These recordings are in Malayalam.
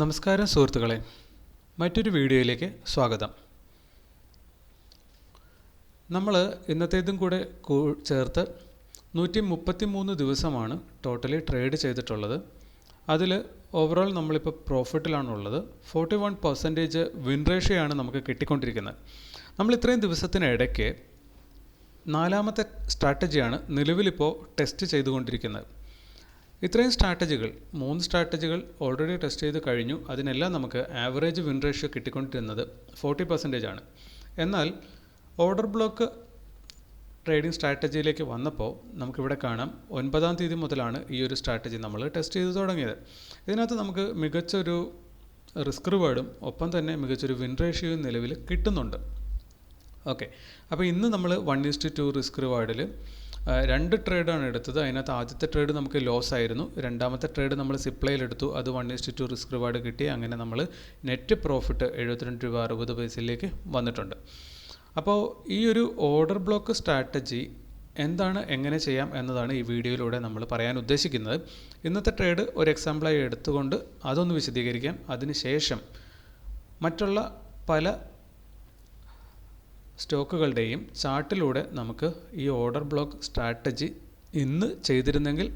നമസ്കാരം സുഹൃത്തുക്കളെ. മറ്റൊരു വീഡിയോയിലേക്ക് സ്വാഗതം. നമ്മൾ ഇന്നത്തേതും കൂടെ ചേർത്ത് നൂറ്റി മുപ്പത്തി മൂന്ന് ദിവസമാണ് ടോട്ടലി ട്രേഡ് ചെയ്തിട്ടുള്ളത്. അതിൽ ഓവറോൾ നമ്മളിപ്പോൾ പ്രോഫിറ്റിലാണുള്ളത് ഫോർട്ടി വൺ പെർസെന്റേജ് വിൻ റേഷ്യോയാണ് നമുക്ക് കിട്ടിക്കൊണ്ടിരിക്കുന്നത്. നമ്മൾ ഇത്രയും ദിവസത്തിനിടയ്ക്ക് നാലാമത്തെ സ്ട്രാറ്റജിയാണ് നിലവിലിപ്പോൾ ടെസ്റ്റ് ചെയ്തുകൊണ്ടിരിക്കുന്നത്. ഇത്രയും സ്ട്രാറ്റജികൾ മൂന്ന് സ്ട്രാറ്റജികൾ ഓൾറെഡി ടെസ്റ്റ് ചെയ്ത് കഴിഞ്ഞു. അതിനെല്ലാം നമുക്ക് ആവറേജ് വിൻ റേഷ്യോ കിട്ടിക്കൊണ്ടിരുന്നത് ഫോർട്ടി പെർസെന്റേജ് ആണ്. എന്നാൽ ഓർഡർ ബ്ലോക്ക് ട്രേഡിംഗ് സ്ട്രാറ്റജിയിലേക്ക് വന്നപ്പോൾ നമുക്കിവിടെ കാണാം ഒൻപതാം തീയതി മുതലാണ് ഈ ഒരു സ്ട്രാറ്റജി നമ്മൾ ടെസ്റ്റ് ചെയ്ത് തുടങ്ങിയത്. ഇതിനകത്ത് നമുക്ക് മികച്ചൊരു റിസ്ക് റിവാർഡും ഒപ്പം തന്നെ മികച്ചൊരു വിൻ റേഷ്യോയും നിലവിൽ കിട്ടുന്നുണ്ട്. ഓക്കെ അപ്പോൾ ഇന്ന് നമ്മൾ വൺ ഈസ്റ്റ് ടു റിസ്ക് റിവാർഡിൽ രണ്ട് ട്രേഡാണ് എടുത്തത്. അതിനകത്ത് ആദ്യത്തെ ട്രേഡ് നമുക്ക് ലോസ് ആയിരുന്നു. രണ്ടാമത്തെ ട്രേഡ് നമ്മൾ സിപ്ലൈയിൽ എടുത്തു. അത് one is to risk reward കിട്ടി. അങ്ങനെ നമ്മൾ നെറ്റ് പ്രോഫിറ്റ് എഴുപത്തിരണ്ട് രൂപ അറുപത് പൈസയിലേക്ക് വന്നിട്ടുണ്ട്. അപ്പോൾ ഈ ഒരു ഓർഡർ ബ്ലോക്ക് സ്ട്രാറ്റജി എന്താണ് എങ്ങനെ ചെയ്യാം എന്നതാണ് ഈ വീഡിയോയിലൂടെ നമ്മൾ പറയാൻ ഉദ്ദേശിക്കുന്നത്. ഇന്നത്തെ ട്രേഡ് ഒരു എക്സാമ്പിളായി എടുത്തുകൊണ്ട് അതൊന്ന് വിശദീകരിക്കാം. അതിനുശേഷം മറ്റുള്ള പല സ്റ്റോക്കുകളുടെയും ചാർട്ടിലൂടെ നമുക്ക് ഈ ഓർഡർ ബ്ലോക്ക് സ്ട്രാറ്റജി ഇന്ന് ചെയ്തിരുന്നെങ്കിൽ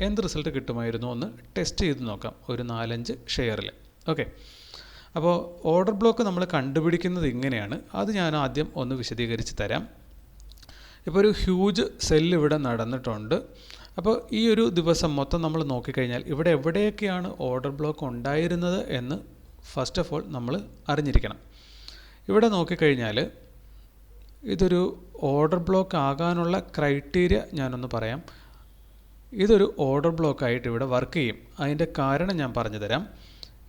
എന്ത് റിസൾട്ട് കിട്ടുമായിരുന്നു എന്ന് ടെസ്റ്റ് ചെയ്ത് നോക്കാം ഒരു നാലഞ്ച് ഷെയറിൽ. ഓക്കെ. അപ്പോൾ ഓർഡർ ബ്ലോക്ക് നമ്മൾ കണ്ടുപിടിക്കുന്നത് ഇങ്ങനെയാണ്. അത് ഞാൻ ആദ്യം ഒന്ന് വിശദീകരിച്ച് തരാം. ഇപ്പോൾ ഒരു ഹ്യൂജ് സെല്ല് ഇവിടെ നടന്നിട്ടുണ്ട്. അപ്പോൾ ഈ ഒരു ദിവസം മൊത്തം നമ്മൾ നോക്കിക്കഴിഞ്ഞാൽ ഇവിടെ എവിടെയൊക്കെയാണ് ഓർഡർ ബ്ലോക്ക് ഉണ്ടായിരുന്നത് എന്ന് ഫസ്റ്റ് ഓഫ് ഓൾ നമ്മൾ അറിഞ്ഞിരിക്കണം. ഇവിടെ നോക്കിക്കഴിഞ്ഞാൽ ഇതൊരു ഓർഡർ ബ്ലോക്ക് ആകാനുള്ള ക്രൈറ്റീരിയ ഞാനൊന്ന് പറയാം. ഇതൊരു ഓർഡർ ബ്ലോക്ക് ആയിട്ട് ഇവിടെ വർക്ക് ചെയ്യും. അതിന്റെ കാരണം ഞാൻ പറഞ്ഞു തരാം.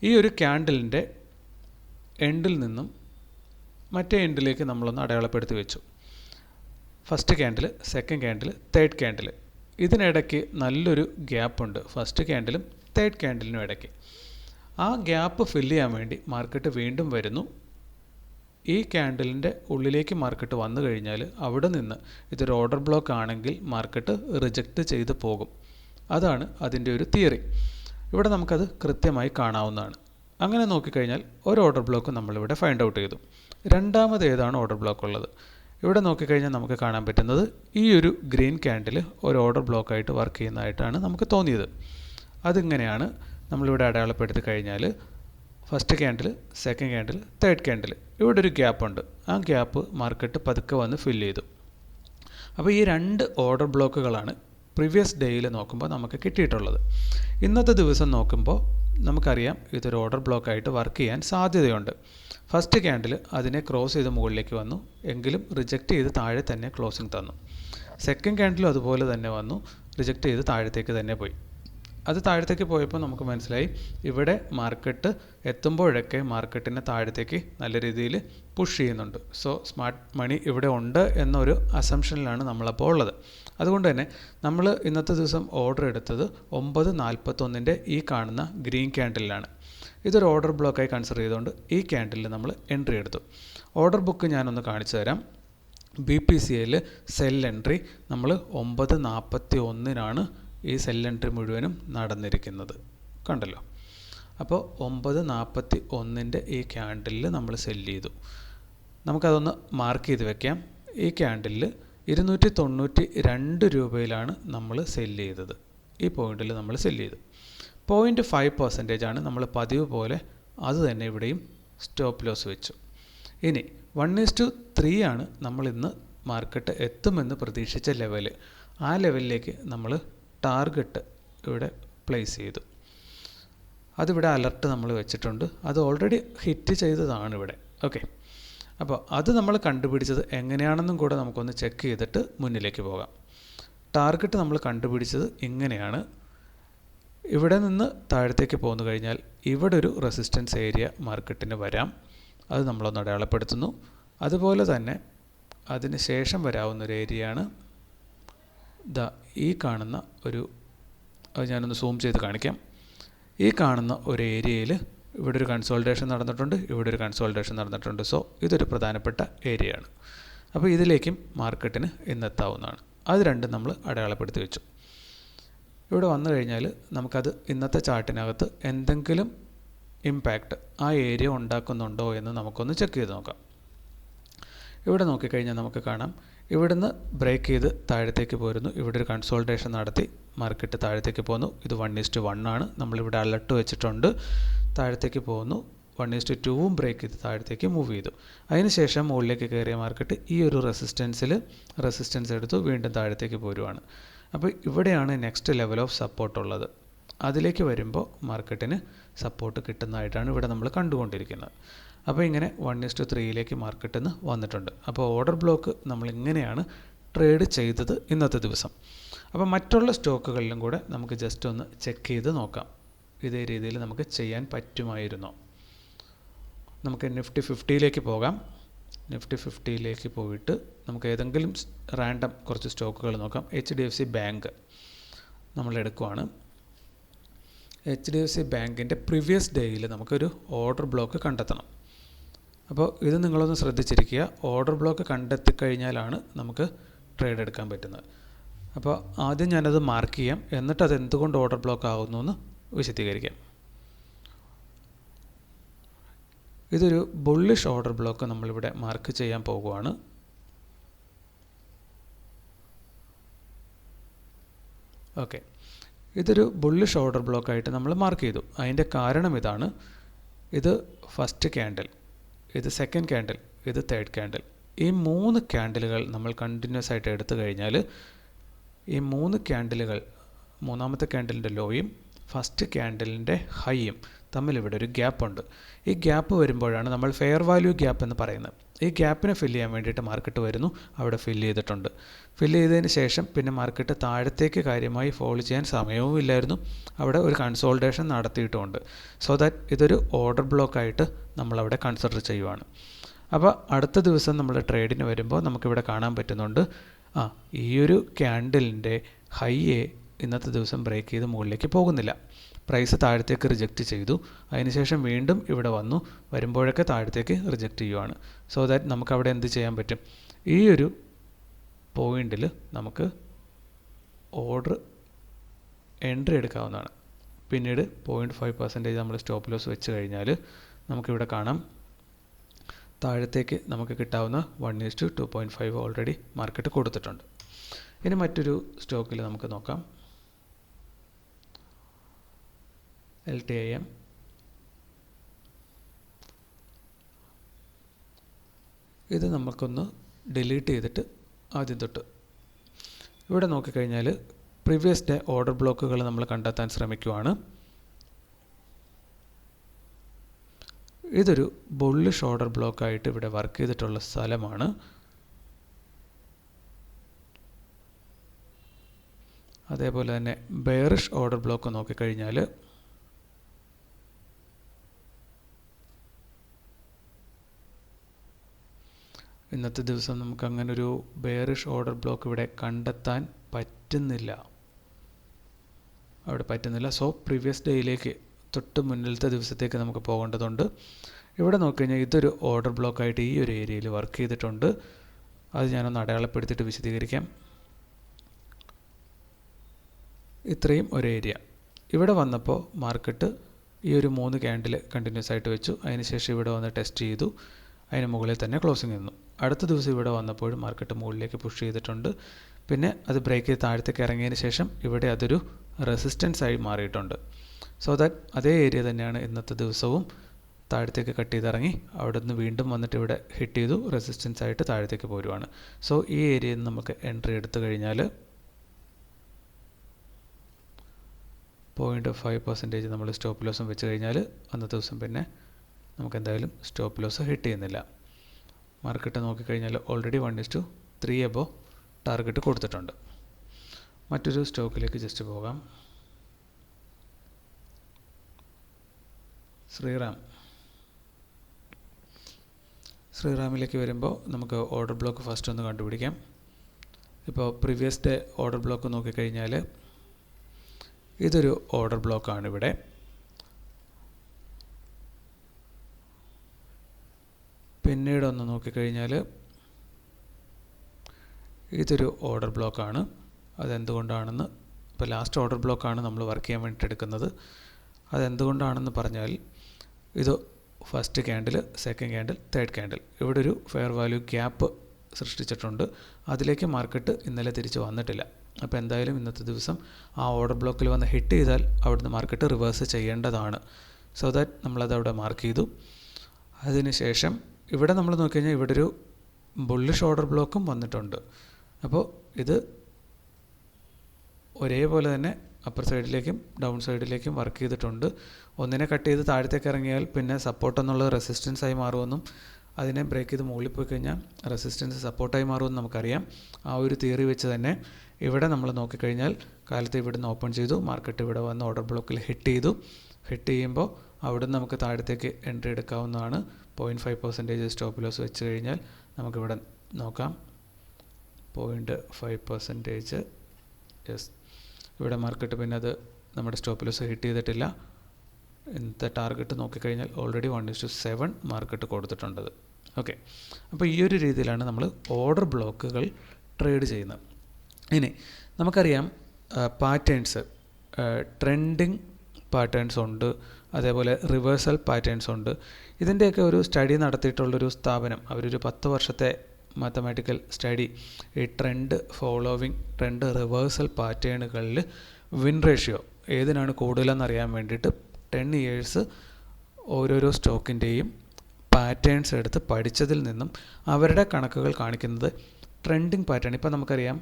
ഈ ഒരു ക്യാൻഡിലിന്റെ എൻഡിൽ നിന്നും മറ്റേ എൻഡിലേക്ക് നമ്മളൊന്ന് അടയാളപ്പെടുത്തി വെച്ചു. First candle second candle third candle ഇതിനിടയ്ക്ക് നല്ലൊരു ഗ്യാപ്പ് ഉണ്ട്. ഫസ്റ്റ് ക്യാൻഡിലും തേർഡ് ക്യാൻഡിലിനും ഇടയ്ക്ക്. ആ ഗ്യാപ്പ് ഫില്ല് ചെയ്യാൻ വേണ്ടി മാർക്കറ്റ് വീണ്ടും വരുന്നു. ഈ ക്യാൻഡിലിന്റെ ഉള്ളിലേക്ക് മാർക്കറ്റ് വന്നു കഴിഞ്ഞാൽ അവിടെ നിന്ന് ഇതൊരു ഓർഡർ ബ്ലോക്ക് ആണെങ്കിൽ മാർക്കറ്റ് റിജക്റ്റ് ചെയ്ത് പോകും. അതാണ് അതിന്റെ ഒരു തിയറി ഇവിടെ നമുക്കത് കൃത്യമായി കാണാവുന്നതാണ്. അങ്ങനെ നോക്കിക്കഴിഞ്ഞാൽ ഒരു ഓർഡർ ബ്ലോക്ക് നമ്മളിവിടെ ഫൈൻഡ് ഔട്ട് ചെയ്തു. രണ്ടാമത് ഏതാണ് ഓർഡർ ബ്ലോക്ക് ഉള്ളത്? ഇവിടെ നോക്കിക്കഴിഞ്ഞാൽ നമുക്ക് കാണാൻ പറ്റുന്നത് ഈ ഒരു ഗ്രീൻ ക്യാൻഡിൽ ഒരു ഓർഡർ ബ്ലോക്കായിട്ട് വർക്ക് ചെയ്യുന്നതായിട്ടാണ് നമുക്ക് തോന്നിയത്. അതിങ്ങനെയാണ് നമ്മളിവിടെ അടയാളപ്പെടുത്തി കഴിഞ്ഞാൽ first candle second candle third candle ഇവിടെ ഒരു ഗ്യാപ്പ് ഉണ്ട്. ആ ഗ്യാപ്പ് മാർക്കറ്റ് പതുക്കെ വന്ന് ഫില്ല് ചെയ്തു. അപ്പോൾ ഈ രണ്ട് ഓർഡർ ബ്ലോക്കുകളാണ് പ്രീവിയസ് ഡേയിൽ നോക്കുമ്പോൾ നമുക്ക് കിട്ടിയിട്ടുള്ളത്. ഇന്നത്തെ ദിവസം നോക്കുമ്പോൾ നമുക്കറിയാം ഇതൊരു ഓർഡർ ബ്ലോക്കായിട്ട് വർക്ക് ചെയ്യാൻ സാധ്യതയുണ്ട്. ഫസ്റ്റ് ക്യാൻഡിൽ അതിനെ ക്രോസ് ചെയ്ത് മുകളിലേക്ക് വന്നു. എങ്കിലും റിജക്റ്റ് ചെയ്ത് താഴെ തന്നെ ക്ലോസിംഗ് തന്നു. സെക്കൻഡ് ക്യാൻഡിലും അതുപോലെ തന്നെ വന്നു. റിജക്റ്റ് ചെയ്ത് താഴത്തേക്ക് തന്നെ പോയി. അത് താഴത്തേക്ക് പോയപ്പോൾ നമുക്ക് മനസ്സിലായി. ഇവിടെ മാർക്കറ്റ് എത്തുമ്പോഴൊക്കെ മാർക്കറ്റിനെ താഴത്തേക്ക് നല്ല രീതിയിൽ പുഷ് ചെയ്യുന്നുണ്ട്. സോ സ്മാർട്ട് മണി ഇവിടെ ഉണ്ട് എന്നൊരു അസംഷനിലാണ് നമ്മളപ്പോൾ ഉള്ളത്. അതുകൊണ്ട് തന്നെ നമ്മൾ ഇന്നത്തെ ദിവസം ഓർഡർ എടുത്തത് ഒമ്പത് നാൽപ്പത്തൊന്നിന്റെ ഈ കാണുന്ന ഗ്രീൻ ക്യാൻഡിലാണ് ഇതൊരു ഓർഡർ ബ്ലോക്കായി കൺസിഡർ ചെയ്തുകൊണ്ട് ഈ ക്യാൻഡിലിൽ നമ്മൾ എൻട്രി എടുത്തു. ഓർഡർ ബുക്ക് ഞാനൊന്ന് കാണിച്ചു തരാം. ബി പി സി എയിൽ സെൽ എൻട്രി നമ്മൾ ഒമ്പത് നാൽപ്പത്തി ഒന്നിനാണ് ഈ സെൽ എൻട്രി മുഴുവനും നടന്നിരിക്കുന്നത്. കണ്ടല്ലോ? അപ്പോൾ ഒമ്പത് നാൽപ്പത്തി ഒന്നിന്റെ ഈ ക്യാൻഡിലിൽ നമ്മൾ സെല്ല് ചെയ്തു. നമുക്കതൊന്ന് മാർക്ക് ചെയ്ത് വെക്കാം. ഈ ക്യാൻഡിലിൽ ഇരുന്നൂറ്റി തൊണ്ണൂറ്റി രണ്ട് രൂപയിലാണ് നമ്മൾ സെല്ല് ചെയ്തത്. ഈ പോയിന്റിൽ നമ്മൾ സെല്ല് ചെയ്തു. പോയിന്റ് ഫൈവ് പെർസെന്റേജ് ആണ് നമ്മൾ പതിവ് പോലെ അത് തന്നെ ഇവിടെയും സ്റ്റോപ്പ് ലോസ് വെച്ചു. ഇനി വൺ ഈസ് ടു ത്രീ ആണ് നമ്മൾ ഇന്ന് മാർക്കറ്റ് എത്തുമെന്ന് പ്രതീക്ഷിച്ച ലെവൽ ആ ലെവലിലേക്ക് നമ്മൾ ടാർഗറ്റ് ഇവിടെ പ്ലേസ് ചെയ്തു. അതിവിടെ അലർട്ട് നമ്മൾ വെച്ചിട്ടുണ്ട്. അത് ഓൾറെഡി ഹിറ്റ് ചെയ്തതാണ് ഇവിടെ. ഓക്കെ അപ്പോൾ അത് നമ്മൾ കണ്ടുപിടിച്ചത് എങ്ങനെയാണെന്നും കൂടെ നമുക്കൊന്ന് ചെക്ക് ചെയ്തിട്ട് മുന്നിലേക്ക് പോകാം. ടാർഗറ്റ് നമ്മൾ കണ്ടുപിടിച്ചത് ഇങ്ങനെയാണ്. ഇവിടെ നിന്ന് താഴത്തേക്ക് പോന്നു കഴിഞ്ഞാൽ ഇവിടെ ഒരു റെസിസ്റ്റൻസ് ഏരിയ മാർക്കറ്റിന് വരാം. അത് നമ്മളൊന്ന് അടയാളപ്പെടുത്തുന്നു. അതുപോലെ തന്നെ അതിന് ശേഷം വരാവുന്ന ഒരു ഏരിയയാണ് ദ ഈ കാണുന്ന ഒരു അത് ഞാനൊന്ന് സൂം ചെയ്ത് കാണിക്കാം. ഈ കാണുന്ന ഒരു ഏരിയയിൽ ഇവിടെ ഒരു കൺസോൾട്ടേഷൻ നടന്നിട്ടുണ്ട് ഇവിടെ ഒരു കൺസോൾട്ടേഷൻ നടന്നിട്ടുണ്ട്. സോ ഇതൊരു പ്രധാനപ്പെട്ട ഏരിയയാണ്. അപ്പോൾ ഇതിലേക്കും മാർക്കറ്റിന് ഇന്നെത്താവുന്നതാണ് അത് രണ്ടും നമ്മൾ അടയാളപ്പെടുത്തി വെച്ചു. ഇവിടെ വന്നു കഴിഞ്ഞാൽ നമുക്കത് ഇന്നത്തെ ചാർട്ടിനകത്ത് എന്തെങ്കിലും ഇമ്പാക്റ്റ് ആ ഏരിയ ഉണ്ടാക്കുന്നുണ്ടോ എന്ന് നമുക്കൊന്ന് ചെക്ക് ചെയ്ത് നോക്കാം. ഇവിടെ നോക്കിക്കഴിഞ്ഞാൽ നമുക്ക് കാണാം. ഇവിടുന്ന് ബ്രേക്ക് ചെയ്ത് താഴത്തേക്ക് പോരുന്നു. ഇവിടെ ഒരു കൺസോൾട്ടേഷൻ നടത്തി മാർക്കറ്റ് താഴത്തേക്ക് പോകുന്നു ഇത് വൺ ഈസ്റ്റ് വൺ ആണ്. നമ്മളിവിടെ അലർട്ട് വെച്ചിട്ടുണ്ട്. താഴത്തേക്ക് പോകുന്നു വൺ ഈസ്റ്റ് ടൂവും ബ്രേക്ക് ചെയ്ത് താഴത്തേക്ക് മൂവ് ചെയ്തു. അതിനുശേഷം മുകളിലേക്ക് കയറിയ മാർക്കറ്റ് ഈ ഒരു റെസിസ്റ്റൻസിൽ റെസിസ്റ്റൻസ് എടുത്തു. വീണ്ടും താഴത്തേക്ക് പോരുവാണ്. അപ്പോൾ ഇവിടെയാണ് നെക്സ്റ്റ് ലെവൽ ഓഫ് സപ്പോർട്ട് ഉള്ളത്. അതിലേക്ക് വരുമ്പോൾ മാർക്കറ്റിന് സപ്പോർട്ട് കിട്ടുന്നതായിട്ടാണ് ഇവിടെ നമ്മൾ കണ്ടുകൊണ്ടിരിക്കുന്നത്. അപ്പോൾ ഇങ്ങനെ വൺ ഇസ്റ്റു ത്രീയിലേക്ക് മാർക്കറ്റിൽ നിന്ന് വന്നിട്ടുണ്ട്. അപ്പോൾ ഓർഡർ ബ്ലോക്ക് നമ്മൾ ഇങ്ങനെയാണ് ട്രേഡ് ചെയ്തത് ഇന്നത്തെ ദിവസം. അപ്പോൾ മറ്റുള്ള സ്റ്റോക്കുകളിലും കൂടെ നമുക്ക് ജസ്റ്റ് ഒന്ന് ചെക്ക് ചെയ്ത് നോക്കാം. ഇതേ രീതിയിൽ നമുക്ക് ചെയ്യാൻ പറ്റുമായിരുന്നോ? നമുക്ക് നിഫ്റ്റി ഫിഫ്റ്റിയിലേക്ക് പോകാം. നിഫ്റ്റി ഫിഫ്റ്റിയിലേക്ക് പോയിട്ട് നമുക്ക് ഏതെങ്കിലും റാൻഡം കുറച്ച് സ്റ്റോക്കുകൾ നോക്കാം. H D F C bank നമ്മൾ എടുക്കുവാണ്. എച്ച് ഡി എഫ് സി ബാങ്കിന്റെ പ്രീവിയസ് ഡേയിൽ നമുക്കൊരു ഓർഡർ ബ്ലോക്ക് കണ്ടെത്തണം. അപ്പോൾ ഇത് നിങ്ങളൊന്ന് ശ്രദ്ധിച്ചിരിക്കുക. ഓർഡർ ബ്ലോക്ക് കണ്ടെത്തി കഴിഞ്ഞാലാണ് നമുക്ക് ട്രേഡ് എടുക്കാൻ പറ്റുന്നത്. അപ്പോൾ ആദ്യം ഞാനത് മാർക്ക് ചെയ്യാം. എന്നിട്ട് അത് എന്തുകൊണ്ട് ഓർഡർ ബ്ലോക്ക് ആകുന്നു എന്ന് വിശദീകരിക്കാം. ഇതൊരു ബുള്ളിഷ് ഓർഡർ ബ്ലോക്ക് നമ്മളിവിടെ മാർക്ക് ചെയ്യാൻ പോകുവാണ്. ഓക്കെ ഇതൊരു ബുള്ളിഷ് ഓർഡർ ബ്ലോക്കായിട്ട് നമ്മൾ മാർക്ക് ചെയ്തു. അതിന്റെ കാരണം ഇതാണ്. ഇത് ഫസ്റ്റ് ക്യാൻഡിൽ ഇത് സെക്കൻഡ് ക്യാൻഡിൽ ഇത് തേർഡ് ക്യാൻഡിൽ ഈ മൂന്ന് ക്യാൻഡിലുകൾ നമ്മൾ കണ്ടിന്യൂസ് ആയിട്ട് എടുത്തു കഴിഞ്ഞാൽ ഈ മൂന്ന് ക്യാൻഡിലുകൾ മൂന്നാമത്തെ ക്യാൻഡിലിന്റെ ലോയും ഫസ്റ്റ് ക്യാൻഡിലിന്റെ ഹൈയും തമ്മിൽ ഇവിടെ ഒരു ഗ്യാപ്പ് ഉണ്ട് ഈ ഗ്യാപ്പ് വരുമ്പോഴാണ് നമ്മൾ ഫെയർ വാല്യൂ ഗ്യാപ്പ് എന്ന് പറയുന്നത്. ഈ ഗ്യാപ്പിനെ ഫില്ല് ചെയ്യാൻ വേണ്ടിയിട്ട് മാർക്കറ്റ് വരുന്നു. അവിടെ ഫില്ല് ചെയ്തിട്ടുണ്ട്. ഫില്ല് ചെയ്തതിന് ശേഷം പിന്നെ മാർക്കറ്റ് താഴത്തേക്ക് കാര്യമായി ഫോൾ ചെയ്യാൻ സമയവും ഇല്ലായിരുന്നു. അവിടെ ഒരു കൺസോൾട്ടേഷൻ നടത്തിയിട്ടുമുണ്ട് സോ ദാറ്റ് ഇതൊരു ഓർഡർ ബ്ലോക്കായിട്ട് നമ്മളവിടെ കൺസിഡർ ചെയ്യുവാണ്. അപ്പോൾ അടുത്ത ദിവസം നമ്മൾ ട്രേഡിന് വരുമ്പോൾ നമുക്കിവിടെ കാണാൻ പറ്റുന്നുണ്ട്. ആ ഈ ഒരു ക്യാൻഡിലിന്റെ ഹൈയെ ഇന്നത്തെ ദിവസം ബ്രേക്ക് ചെയ്ത് മുകളിലേക്ക് പോകുന്നില്ല. പ്രൈസ് താഴത്തേക്ക് റിജക്റ്റ് ചെയ്തു. അതിനുശേഷം വീണ്ടും ഇവിടെ വന്നു. വരുമ്പോഴൊക്കെ താഴത്തേക്ക് റിജക്റ്റ് ചെയ്യുവാണ്. സോ ദാറ്റ് നമുക്ക് അവിടെ എന്ത് ചെയ്യാൻ പറ്റും? ഈ ഒരു പോയിന്റിൽ നമുക്ക് ഓർഡർ എൻട്രി എടുക്കാവുന്നതാണ്. പിന്നീട് പോയിന്റ് ഫൈവ് പെർസെന്റേജ് നമ്മൾ സ്റ്റോപ്പ് ലോസ് വെച്ച് കഴിഞ്ഞാൽ നമുക്കിവിടെ കാണാം. താഴത്തേക്ക് നമുക്ക് കിട്ടാവുന്ന one is to two point five already market കൊടുത്തിട്ടുണ്ട്. ഇനി മറ്റൊരു സ്റ്റോക്കിൽ നമുക്ക് നോക്കാം. എൽ ടി ഐ എം ഇത് നമുക്കൊന്ന് ഡിലീറ്റ് ചെയ്തിട്ട് ആദ്യം തൊട്ട്. ഇവിടെ നോക്കിക്കഴിഞ്ഞാൽ പ്രീവിയസ് ഡേ ഓർഡർ ബ്ലോക്കുകൾ നമ്മൾ കണ്ടെത്താൻ ശ്രമിക്കുവാണ്. ഇതൊരു ബുള്ളിഷ് ഓർഡർ ബ്ലോക്കായിട്ട് ഇവിടെ വർക്ക് ചെയ്തിട്ടുള്ള സ്ഥലമാണ്. അതേപോലെ തന്നെ ബെയറിഷ് ഓർഡർ ബ്ലോക്ക് നോക്കിക്കഴിഞ്ഞാൽ ഇന്നത്തെ ദിവസം നമുക്ക് അങ്ങനെ ഒരു ബെയറിഷ് ഓർഡർ ബ്ലോക്ക് ഇവിടെ കണ്ടെത്താൻ പറ്റുന്നില്ല. അവിടെ പറ്റുന്നില്ല. സോ പ്രീവിയസ് ഡേയിലേക്ക് തൊട്ട് മുന്നിലത്തെ ദിവസത്തേക്ക് നമുക്ക് പോകേണ്ടതുണ്ട്. ഇവിടെ നോക്കിക്കഴിഞ്ഞാൽ ഇതൊരു ഓർഡർ ബ്ലോക്കായിട്ട് ഈ ഒരു ഏരിയയിൽ വർക്ക് ചെയ്തിട്ടുണ്ട്. അത് ഞാനൊന്ന് അടയാളപ്പെടുത്തിയിട്ട് വിശദീകരിക്കാം. ഇത്രയും ഒരു ഏരിയ. ഇവിടെ വന്നപ്പോൾ മാർക്കറ്റ് ഈ ഒരു മൂന്ന് ക്യാൻഡിൽ കണ്ടിന്യൂസ് ആയിട്ട് വെച്ചു. അതിനുശേഷം ഇവിടെ വന്ന് ടെസ്റ്റ് ചെയ്തു. അതിന് മുകളിൽ തന്നെ ക്ലോസിങ് നിന്നു. അടുത്ത ദിവസം ഇവിടെ വന്നപ്പോഴും മാർക്കറ്റ് മുകളിലേക്ക് പുഷ് ചെയ്തിട്ടുണ്ട്. പിന്നെ അത് ബ്രേക്ക് ചെയ്ത് താഴത്തേക്ക് ഇറങ്ങിയതിന് ശേഷം ഇവിടെ അതൊരു റെസിസ്റ്റൻസ് ആയി മാറിയിട്ടുണ്ട്. സോ ദാറ്റ് അതേ ഏരിയ തന്നെയാണ് ഇന്നത്തെ ദിവസവും താഴത്തേക്ക് കട്ട് ചെയ്തിറങ്ങി അവിടെ നിന്ന് വീണ്ടും വന്നിട്ട് ഇവിടെ ഹിറ്റ് ചെയ്തു റെസിസ്റ്റൻസ് ആയിട്ട് താഴത്തേക്ക് പോരുവാണ്. സോ ഈ ഏരിയയിൽ നിന്ന് നമുക്ക് എൻട്രി എടുത്തു കഴിഞ്ഞാൽ പോയിന്റ് ഫൈവ് പെർസെന്റേജ് നമ്മൾ സ്റ്റോപ്പ് ലോസും വെച്ച് കഴിഞ്ഞാൽ അന്നത്തെ ദിവസം പിന്നെ നമുക്ക് എന്തായാലും സ്റ്റോപ്പ് ലോസ് ഹിറ്റ് ചെയ്യുന്നില്ല. മാർക്കറ്റ് നോക്കിക്കഴിഞ്ഞാൽ already one is to three above target കൊടുത്തിട്ടുണ്ട്. മറ്റൊരു സ്റ്റോക്കിലേക്ക് ജസ്റ്റ് പോകാം. ശ്രീറാം. ശ്രീറാമിലേക്ക് വരുമ്പോൾ നമുക്ക് ഓർഡർ ബ്ലോക്ക് ഫസ്റ്റ് ഒന്ന് കണ്ടുപിടിക്കാം. ഇപ്പോൾ പ്രീവിയസ് ഡേ ഓർഡർ ബ്ലോക്ക് നോക്കിക്കഴിഞ്ഞാൽ ഇതൊരു ഓർഡർ ബ്ലോക്കാണ് ഇവിടെ. പിന്നീട് ഒന്ന് നോക്കിക്കഴിഞ്ഞാൽ ഇതൊരു ഓർഡർ ബ്ലോക്കാണ് അതെന്തുകൊണ്ടാണെന്ന് ഇപ്പോൾ ലാസ്റ്റ് ഓർഡർ ബ്ലോക്കാണ് നമ്മൾ വർക്ക് ചെയ്യാൻ വേണ്ടിയിട്ട് എടുക്കുന്നത്. അതെന്തുകൊണ്ടാണെന്ന് പറഞ്ഞാൽ ഇത് first candle second candle third candle ഇവിടെ ഒരു ഫെയർ വാല്യൂ ഗ്യാപ്പ് സൃഷ്ടിച്ചിട്ടുണ്ട്. അതിലേക്ക് മാർക്കറ്റ് ഇന്നലെ തിരിച്ച് വന്നിട്ടില്ല. അപ്പോൾ എന്തായാലും ഇന്നത്തെ ദിവസം ആ ഓർഡർ ബ്ലോക്കിൽ വന്ന് ഹിറ്റ് ചെയ്താൽ അവിടുന്ന് മാർക്കറ്റ് റിവേഴ്സ് ചെയ്യേണ്ടതാണ്. സോ ദാറ്റ് നമ്മളത് അവിടെ മാർക്ക് ചെയ്തു അതിനുശേഷം ഇവിടെ നമ്മൾ നോക്കിക്കഴിഞ്ഞാൽ ഇവിടെ ഒരു ബുള്ളിഷ് ഓർഡർ ബ്ലോക്കും വന്നിട്ടുണ്ട്. അപ്പോൾ ഇത് ഒരേപോലെ തന്നെ അപ്പർ സൈഡിലേക്കും ഡൗൺ സൈഡിലേക്കും വർക്ക് ചെയ്തിട്ടുണ്ട്. ഒന്നിനെ കട്ട് ചെയ്ത് താഴത്തേക്ക് ഇറങ്ങിയാൽ പിന്നെ സപ്പോർട്ട് എന്നുള്ളത് റെസിസ്റ്റൻസ് ആയി മാറുമെന്നും അതിനെ ബ്രേക്ക് ചെയ്ത് മുകളിൽ പോയി കഴിഞ്ഞാൽ റെസിസ്റ്റൻസ് സപ്പോർട്ടായി മാറുമെന്ന് നമുക്കറിയാം. ആ ഒരു തിയറി വെച്ച് തന്നെ ഇവിടെ നമ്മൾ നോക്കിക്കഴിഞ്ഞാൽ കാലത്ത് ഇവിടുന്ന് ഓപ്പൺ ചെയ്തു മാർക്കറ്റ് ഇവിടെ വന്ന് ഓർഡർ ബ്ലോക്കിൽ ഹിറ്റ് ചെയ്തു. ഹിറ്റ് ചെയ്യുമ്പോൾ അവിടുന്ന് നമുക്ക് താഴത്തേക്ക് എൻട്രി എടുക്കാവുന്നതാണ്. Point five percentage stop loss വെച്ച് കഴിഞ്ഞാൽ നമുക്കിവിടെ നോക്കാം. പോയിന്റ് ഫൈവ് പെർസെന്റേജ് യെസ് ഇവിടെ മാർക്കറ്റ് പിന്നെ അത് നമ്മുടെ സ്റ്റോപ്പ് ലോസ് ഹിറ്റ് ചെയ്തിട്ടില്ല. ഇന്നത്തെ ടാർഗറ്റ് നോക്കിക്കഴിഞ്ഞാൽ already one is to seven market കൊടുത്തിട്ടുണ്ടത് okay അപ്പോൾ ഈ ഒരു രീതിയിലാണ് നമ്മൾ ഓർഡർ ബ്ലോക്കുകൾ ട്രേഡ് ചെയ്യുന്നത്. ഇനി നമുക്കറിയാം പാറ്റേൺസ് ട്രെൻഡിങ് പാറ്റേൺസ് ഉണ്ട്. അതേപോലെ റിവേഴ്സൽ പാറ്റേൺസ് ഉണ്ട്. ഇതിന്റെയൊക്കെ ഒരു സ്റ്റഡി നടത്തിയിട്ടുള്ളൊരു സ്ഥാപനം. അവരൊരു പത്ത് വർഷത്തെ മാത്തമാറ്റിക്കൽ സ്റ്റഡി ഈ ട്രെൻഡ് ഫോളോവിങ് ട്രെൻഡ് റിവേഴ്സൽ പാറ്റേണുകളിൽ വിൻ റേഷ്യോ ഏതിനാണ് കൂടുതലെന്ന് അറിയാൻ വേണ്ടിയിട്ട് ടെൻ ഇയേഴ്സ് ഓരോരോ സ്റ്റോക്കിന്റെയും പാറ്റേൺസ് എടുത്ത് പഠിച്ചതിൽ നിന്നും അവരുടെ കണക്കുകൾ കാണിക്കുന്നത് ട്രെൻഡിങ് പാറ്റേൺ ഇപ്പോൾ നമുക്കറിയാം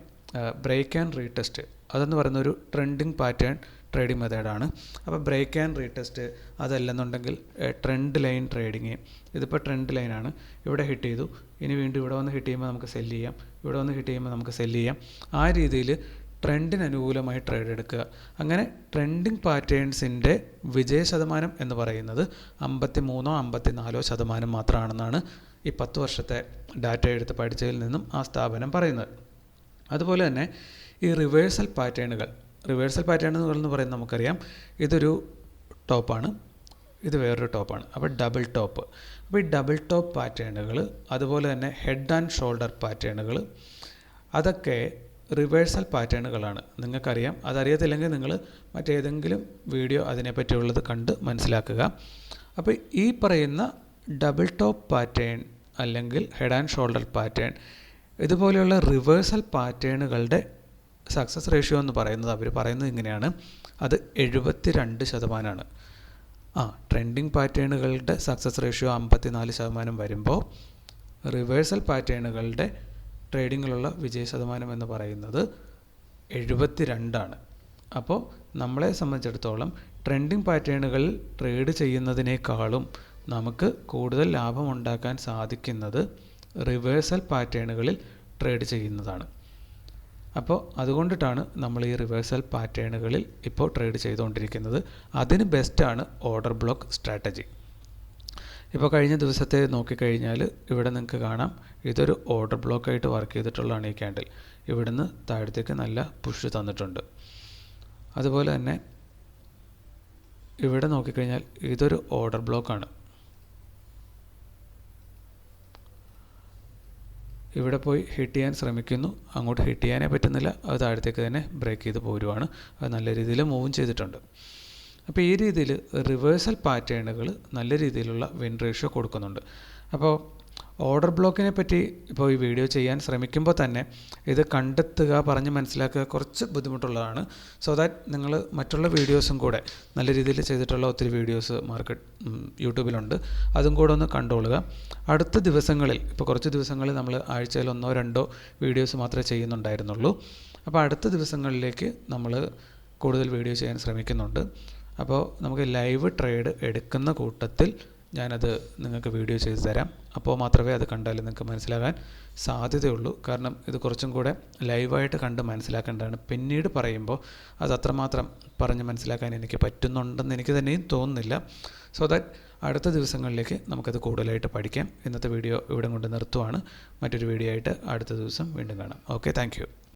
ബ്രേക്ക് ആൻഡ് റീടെസ്റ്റ് അതെന്ന് പറയുന്ന ഒരു ട്രെൻഡിങ് പാറ്റേൺ ട്രേഡിംഗ് മെത്തേഡാണ്. അപ്പോൾ ബ്രേക്ക് ആൻഡ് റീടെസ്റ്റ് അതല്ലെന്നുണ്ടെങ്കിൽ ട്രെൻഡ് ലൈൻ ട്രേഡിങ് ഇതിപ്പോൾ ട്രെൻഡ് ലൈനാണ്. ഇവിടെ ഹിറ്റ് ചെയ്തു. ഇനി വീണ്ടും ഇവിടെ വന്ന് ഹിറ്റ് ചെയ്യുമ്പോൾ നമുക്ക് സെല്ല് ചെയ്യാം. ഇവിടെ വന്ന് ഹിറ്റ് ചെയ്യുമ്പോൾ നമുക്ക് സെല്ല് ചെയ്യാം. ആ രീതിയിൽ ട്രെൻഡിന് അനുകൂലമായി ട്രേഡ് എടുക്കുക. അങ്ങനെ ട്രെൻഡിങ് പാറ്റേൺസിന്റെ വിജയ ശതമാനം എന്ന് പറയുന്നത് അമ്പത്തി മൂന്നോ അമ്പത്തി നാലോ ശതമാനം മാത്രമാണെന്നാണ് ഈ പത്ത് വർഷത്തെ ഡാറ്റ എടുത്ത് പഠിച്ചതിൽ നിന്നും ആ സ്ഥാപനം പറയുന്നത്. അതുപോലെ തന്നെ ഈ റിവേഴ്സൽ പാറ്റേണുകൾ റിവേഴ്സൽ പാറ്റേൺ എന്ന് പറയുന്നത് നമുക്കറിയാം. ഇതൊരു ടോപ്പാണ് ഇത് വേറൊരു ടോപ്പാണ് അപ്പോൾ ഡബിൾ ടോപ്പ് അപ്പോൾ ഈ ഡബിൾ ടോപ്പ് പാറ്റേണുകൾ അതുപോലെ തന്നെ ഹെഡ് ആൻഡ് ഷോൾഡർ പാറ്റേണുകൾ അതൊക്കെ റിവേഴ്സൽ പാറ്റേണുകളാണ് നിങ്ങൾക്കറിയാം. അതറിയത്തില്ലെങ്കിൽ നിങ്ങൾ മറ്റേതെങ്കിലും വീഡിയോ അതിനെപ്പറ്റിയുള്ളത് കണ്ട് മനസ്സിലാക്കുക. അപ്പോൾ ഈ പറയുന്ന ഡബിൾ ടോപ്പ് പാറ്റേൺ അല്ലെങ്കിൽ ഹെഡ് ആൻഡ് ഷോൾഡർ പാറ്റേൺ ഇതുപോലെയുള്ള റിവേഴ്സൽ പാറ്റേണുകളുടെ സക്സസ് റേഷ്യോ എന്ന് പറയുന്നത് അവർ പറയുന്നത് ഇങ്ങനെയാണ്. അത് എഴുപത്തി രണ്ട് ശതമാനമാണ് ആ ട്രെൻഡിങ് പാറ്റേണുകളുടെ സക്സസ് റേഷ്യോ അമ്പത്തിനാല് ശതമാനം വരുമ്പോൾ റിവേഴ്സൽ പാറ്റേണുകളുടെ ട്രേഡിങ്ങിലുള്ള വിജയ ശതമാനം എന്ന് പറയുന്നത് എഴുപത്തി രണ്ടാണ് അപ്പോൾ നമ്മളെ സംബന്ധിച്ചിടത്തോളം ട്രെൻഡിങ് പാറ്റേണുകളിൽ ട്രേഡ് ചെയ്യുന്നതിനേക്കാളും നമുക്ക് കൂടുതൽ ലാഭം ഉണ്ടാക്കാൻ സാധിക്കുന്നത് റിവേഴ്സൽ പാറ്റേണുകളിൽ ട്രേഡ് ചെയ്യുന്നതാണ്. അപ്പോൾ അതുകൊണ്ടിട്ടാണ് നമ്മൾ ഈ റിവേഴ്സൽ പാറ്റേണുകളിൽ ഇപ്പോൾ ട്രേഡ് ചെയ്തുകൊണ്ടിരിക്കുന്നത്. അതിന് ബെസ്റ്റാണ് ഓർഡർ ബ്ലോക്ക് സ്ട്രാറ്റജി ഇപ്പോൾ കഴിഞ്ഞ ദിവസത്തെ നോക്കിക്കഴിഞ്ഞാൽ ഇവിടെ നിങ്ങൾക്ക് കാണാം. ഇതൊരു ഓർഡർ ബ്ലോക്കായിട്ട് വർക്ക് ചെയ്തിട്ടുള്ളതാണ് ഈ ക്യാൻഡിൽ ഇവിടുന്ന് താഴത്തേക്ക് നല്ല പുഷ് തന്നിട്ടുണ്ട്. അതുപോലെ തന്നെ ഇവിടെ നോക്കിക്കഴിഞ്ഞാൽ ഇതൊരു ഓർഡർ ബ്ലോക്കാണ് ഇവിടെ പോയി ഹിറ്റ് ചെയ്യാൻ ശ്രമിക്കുന്നു. അങ്ങോട്ട് ഹിറ്റ് ചെയ്യാനേ പറ്റുന്നില്ല. അത് താഴത്തേക്ക് തന്നെ ബ്രേക്ക് ചെയ്ത് പോരുവാണ്. അത് നല്ല രീതിയിൽ മൂവും ചെയ്തിട്ടുണ്ട്. അപ്പോൾ ഈ രീതിയിൽ റിവേഴ്സൽ പാറ്റേണുകൾ നല്ല രീതിയിലുള്ള വിൻ റേഷ്യോ കൊടുക്കുന്നുണ്ട്. അപ്പോൾ ഓർഡർ ബ്ലോക്കിനെ പറ്റി ഇപ്പോൾ ഈ വീഡിയോ ചെയ്യാൻ ശ്രമിക്കുമ്പോൾ തന്നെ ഇത് കണ്ടെത്തുക പറഞ്ഞ് മനസ്സിലാക്കുക കുറച്ച് ബുദ്ധിമുട്ടുള്ളതാണ്. സോ ദാറ്റ് നിങ്ങൾ മറ്റുള്ള വീഡിയോസും കൂടെ നല്ല രീതിയിൽ ചെയ്തിട്ടുള്ള ഒത്തിരി വീഡിയോസ് മാർക്കറ്റ് യൂട്യൂബിലുണ്ട്. അതും കൂടെ ഒന്ന് കണ്ടോളുക. അടുത്ത ദിവസങ്ങളിൽ ഇപ്പോൾ കുറച്ച് ദിവസങ്ങളിൽ നമ്മൾ ആഴ്ചയിൽ ഒന്നോ രണ്ടോ വീഡിയോസ് മാത്രമേ ചെയ്യുന്നുണ്ടായിരുന്നുള്ളൂ. അപ്പോൾ അടുത്ത ദിവസങ്ങളിലേക്ക് നമ്മൾ കൂടുതൽ വീഡിയോ ചെയ്യാൻ ശ്രമിക്കുന്നുണ്ട്. അപ്പോൾ നമുക്ക് ലൈവ് ട്രേഡ് എടുക്കുന്ന കൂട്ടത്തിൽ ഞാനത് നിങ്ങൾക്ക് വീഡിയോ ചെയ്ത് തരാം. അപ്പോൾ മാത്രമേ അത് കണ്ടാൽ നിങ്ങൾക്ക് മനസ്സിലാകാൻ സാധ്യതയുള്ളൂ. കാരണം ഇത് കുറച്ചും കൂടെ ലൈവായിട്ട് കണ്ട് മനസ്സിലാക്കേണ്ടതാണ്. പിന്നീട് പറയുമ്പോൾ അത് അത്രമാത്രം പറഞ്ഞ് മനസ്സിലാക്കാൻ എനിക്ക് പറ്റുന്നുണ്ടെന്ന് എനിക്ക് തന്നെയും തോന്നുന്നില്ല. സോ ദാറ്റ് അടുത്ത ദിവസങ്ങളിലേക്ക് നമുക്കത് കൂടുതലായിട്ട് പഠിക്കാം. ഇന്നത്തെ വീഡിയോ ഇവിടെ കൊണ്ട് നിർത്തുവാണ്. മറ്റൊരു വീഡിയോ ആയിട്ട് അടുത്ത ദിവസം വീണ്ടും കാണാം. Okay thank